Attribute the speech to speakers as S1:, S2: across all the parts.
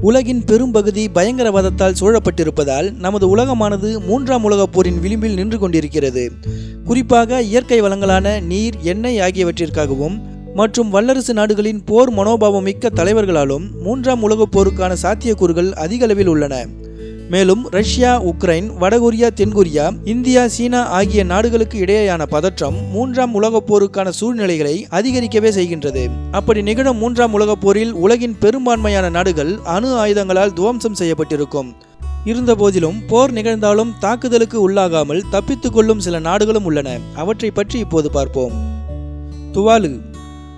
S1: உலகின் பெரும்பகுதி பயங்கரவாதத்தால் சூழப்பட்டிருப்பதால் நமது உலகமானது மூன்றாம் உலகப் போரின் விளிம்பில் நின்று கொண்டிருக்கிறது. குறிப்பாக இயற்கை வளங்களான நீர் எண்ணெய் ஆகியவற்றிற்காகவும் மற்றும் வல்லரசு நாடுகளின் போர் மனோபாவம் மிக்க தலைவர்களாலும் மூன்றாம் உலகப் போருக்கான சாத்தியக்கூறுகள் அதிகளவில் உள்ளன. மேலும் ரஷ்யா உக்ரைன் வடகொரியா தென்கொரியா இந்தியா சீனா ஆகிய நாடுகளுக்கு இடையேயான பதற்றம் மூன்றாம் உலகப் போருக்கான சூழ்நிலைகளை அதிகரிக்கவே செய்கின்றது. அப்படி நிகழும் மூன்றாம் உலகப் போரில் உலகின் பெரும்பான்மையான நாடுகள் அணு ஆயுதங்களால் துவம்சம் செய்யப்பட்டிருக்கும். இருந்தபோதிலும் போர் நிகழ்ந்தாலும் தாக்குதலுக்கு உள்ளாகாமல் தப்பித்துக் கொள்ளும் சில நாடுகளும் உள்ளன. அவற்றை பற்றி இப்போது பார்ப்போம். துவாலு.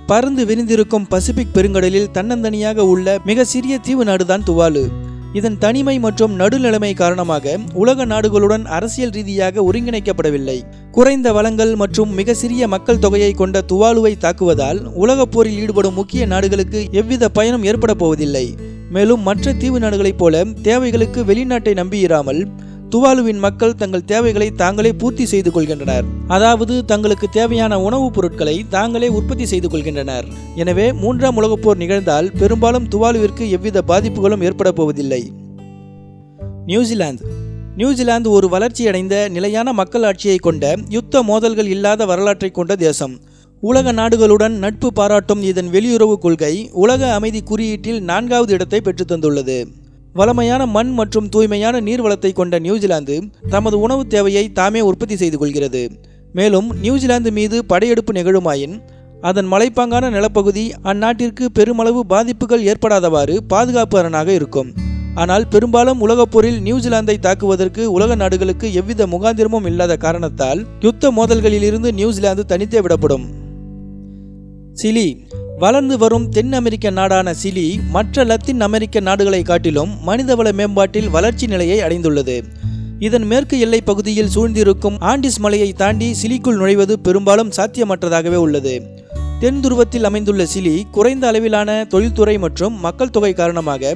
S1: பறந்து விரிந்திருக்கும் பசிபிக் பெருங்கடலில் தன்னந்தனியாக உள்ள மிக சிறிய தீவு நாடுதான் துவாலு. இதன் தனிமை மற்றும் நடுநிலைமை காரணமாக உலக நாடுகளுடன் அரசியல் ரீதியாக ஒருங்கிணைக்கப்படவில்லை. குறைந்த வளங்கள் மற்றும் மிக சிறிய மக்கள் தொகையை கொண்ட துவாலுவை தாக்குவதால் உலகப் போரில் ஈடுபடும் முக்கிய நாடுகளுக்கு எவ்வித பயனும் ஏற்பட போவதில்லை. மேலும் மற்ற தீவு நாடுகளைப் போல தேவைகளுக்கு வெளிநாட்டை நம்பியிராமல் துவாலுவின் மக்கள் தங்கள் தேவைகளை தாங்களே பூர்த்தி செய்து கொள்கின்றனர். அதாவது தங்களுக்கு தேவையான உணவுப் பொருட்களை தாங்களே உற்பத்தி செய்து கொள்கின்றனர். எனவே மூன்றாம் உலகப் போர் நிகழ்ந்தால் பெரும்பாலும் துவாலுவிற்கு எவ்வித பாதிப்புகளும் ஏற்பட போவதில்லை. நியூசிலாந்து. நியூசிலாந்து ஒரு வளர்ச்சியடைந்த நிலையான மக்கள் ஆட்சியை கொண்ட யுத்த மோதல்கள் இல்லாத வரலாற்றை கொண்ட தேசம். உலக நாடுகளுடன் நட்பு பாராட்டும் இதன் வெளியுறவு கொள்கை உலக அமைதி குறியீட்டில் நான்காவது இடத்தை பெற்றுத்தந்துள்ளது வளமையான மண் மற்றும் தூய்மையான நீர் வளத்தை கொண்ட நியூசிலாந்து தமது உணவு தேவையை தாமே உற்பத்தி செய்து கொள்கிறது. மேலும் நியூசிலாந்து மீது படையெடுப்பு நிகழுமாயின் அதன் மலைப்பாங்கான நிலப்பகுதி அந்நாட்டிற்கு பெருமளவு பாதிப்புகள் ஏற்படாதவாறு பாதுகாப்பு அரணாக இருக்கும். ஆனால் பெரும்பாலும் உலகப் போரில் நியூசிலாந்தை தாக்குவதற்கு உலக நாடுகளுக்கு எவ்வித முகாந்திரமும் இல்லாத காரணத்தால் யுத்த மோதல்களிலிருந்து நியூசிலாந்து தனித்தே விடப்படும். சிலி வளர்ந்து வரும் தென் அமெரிக்க நாடான சிலி மற்ற லத்தீன் அமெரிக்க நாடுகளை காட்டிலும் மனிதவள மேம்பாட்டில் வளர்ச்சி நிலையை அடைந்துள்ளது. இதன் மேற்கு எல்லை பகுதியில் சூழ்ந்திருக்கும் ஆண்டிஸ் மலையை தாண்டி சிலிக்குள் நுழைவது பெரும்பாலும் சாத்தியமற்றதாகவே உள்ளது. தென் துருவத்தில் அமைந்துள்ள சிலி குறைந்த அளவிலான தொழில்துறை மற்றும் மக்கள் தொகை காரணமாக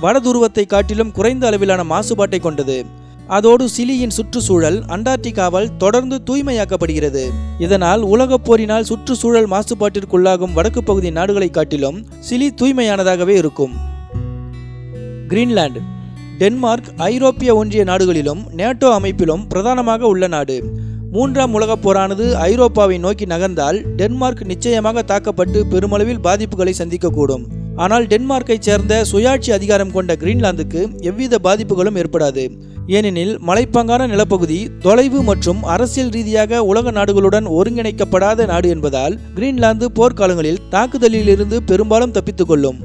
S1: வட துருவத்தை காட்டிலும் குறைந்த அளவிலான மாசுபாட்டை கொண்டது. அதோடு சிலியின் சுற்றுச்சூழல் அண்டார்டிகாவால் தொடர்ந்து தூய்மையாக்கப்படுகிறது. இதனால் உலகப் போரினால் சுற்றுச்சூழல் மாசுபாட்டிற்குள்ளாகும் வடக்கு பகுதி நாடுகளை காட்டிலும் சிலி தூய்மையானதாகவே இருக்கும். கிரீன்லாந்து டென்மார்க் ஐரோப்பிய ஒன்றிய நாடுகளிலும் நேட்டோ அமைப்பிலும் பிரதானமாக உள்ள நாடு. மூன்றாம் உலகப் போரானது ஐரோப்பாவை நோக்கி நகர்ந்தால் டென்மார்க் நிச்சயமாக தாக்கப்பட்டு பெருமளவில் பாதிப்புகளை சந்திக்கக்கூடும். ஆனால் டென்மார்க்கைச் சேர்ந்த சுயாட்சி அதிகாரம் கொண்ட கிரீன்லாந்துக்கு எவ்வித பாதிப்புகளும் ஏற்படாது. ஏனெனில் மலைப்பாங்கான நிலப்பகுதி தொலைவு மற்றும் அரசியல் ரீதியாக உலக நாடுகளுடன் ஒருங்கிணைக்கப்படாத நாடு என்பதால் கிரீன்லாந்து போர்க்காலங்களில் தாக்குதலிலிருந்து பெரும்பாலும் தப்பித்துக் கொள்ளும்.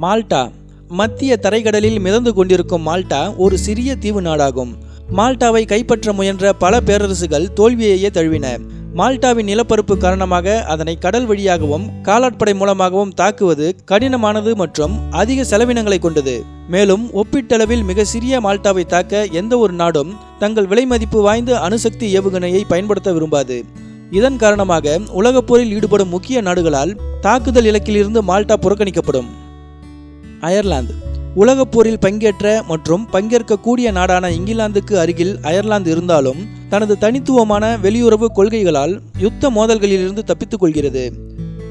S1: மால்டா மத்திய தரைக்கடலில் மிதந்து கொண்டிருக்கும் மால்டா ஒரு சிறிய தீவு நாடாகும். மால்டாவை கைப்பற்ற முயன்ற பல பேரரசுகள் தோல்வியையே தழுவின. மால்டாவின் நிலப்பரப்பு காரணமாக அதனை கடல் வழியாகவும் காலாட்படை மூலமாகவும் தாக்குவது கடினமானது மற்றும் அதிக செலவினங்களை கொண்டது. மேலும் ஒப்பீட்டளவில் மிக சிறிய மால்டாவை தாக்க எந்த ஒரு நாடும் தங்கள் விலை மதிப்பு வாய்ந்த அணுசக்தி ஏவுகணையை பயன்படுத்த விரும்பாது. இதன் காரணமாக உலகப் போரில் ஈடுபடும் முக்கிய நாடுகளால் தாக்குதல் இலக்கிலிருந்து மால்டா புறக்கணிக்கப்படும். அயர்லாந்து. உலகப் போரில் பங்கேற்ற மற்றும் பங்கேற்கக்கூடிய நாடான இங்கிலாந்துக்கு அருகில் அயர்லாந்து இருந்தாலும் தனது தனித்துவமான வெளியுறவு கொள்கைகளால் யுத்த மோதல்களிலிருந்து தப்பித்துக் கொள்கிறது.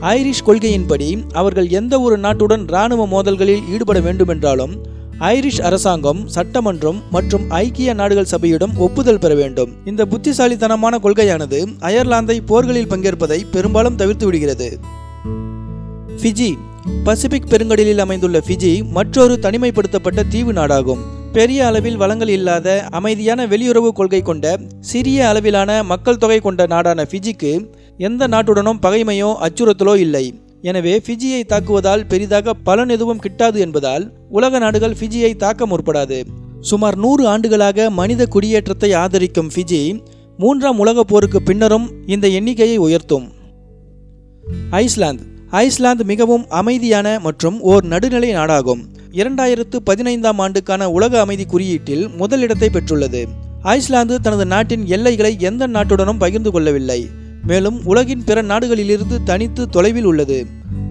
S1: ஐரிஷ் கொள்கையின்படி அவர்கள் எந்த ஒரு நாட்டுடன் இராணுவ மோதல்களில் ஈடுபட வேண்டுமென்றாலும் ஐரிஷ் அரசாங்கம் சட்டமன்றம் மற்றும் ஐக்கிய நாடுகள் சபையிடம் ஒப்புதல் பெற வேண்டும். இந்த புத்திசாலித்தனமான கொள்கையானது அயர்லாந்தை போர்களில் பங்கேற்பதை பெரும்பாலும் தவிர்த்து விடுகிறது. ஃபிஜி பசிபிக் பெருங்கடலில் அமைந்துள்ள ஃபிஜி மற்றொரு தனிமைப்படுத்தப்பட்ட தீவு நாடாகும். பெரிய அளவில் வளங்கள் இல்லாத அமைதியான வெளியுறவு கொள்கை கொண்ட சிறிய அளவிலான மக்கள் தொகை கொண்ட நாடான ஃபிஜிக்கு எந்த நாட்டுடனும் பகைமையோ அச்சுறுத்தலோ இல்லை. எனவே ஃபிஜியை தாக்குவதால் பெரிதாக பலன் எதுவும் கிட்டாது என்பதால் உலக நாடுகள் ஃபிஜியை தாக்க முற்படாது. சுமார் நூறு ஆண்டுகளாக மனித குடியேற்றத்தை ஆதரிக்கும் ஃபிஜி மூன்றாம் உலகப் போருக்கு பின்னரும் இந்த எண்ணிக்கையை உயர்த்தும். ஐஸ்லாந்து. ஐஸ்லாந்து மிகவும் அமைதியான மற்றும் ஓர் நடுநிலை நாடாகும். இரண்டாயிரத்து பதினைந்தாம் ஆண்டுக்கான உலக அமைதி குறியீட்டில் முதலிடத்தை பெற்றுள்ளது. ஐஸ்லாந்து தனது நாட்டின் எல்லைகளை எந்த நாட்டுடனும் பகிர்ந்து கொள்ளவில்லை. மேலும் உலகின் பிற நாடுகளிலிருந்து தனித்து தொலைவில் உள்ளது.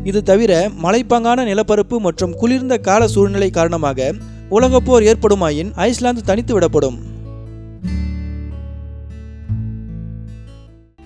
S1: இது தவிர மலைப்பாங்கான நிலப்பரப்பு மற்றும் குளிர்ந்த கால சூழ்நிலை காரணமாக உலகப்போர் ஏற்படுமாயின் ஐஸ்லாந்து தனித்து விடப்படும்.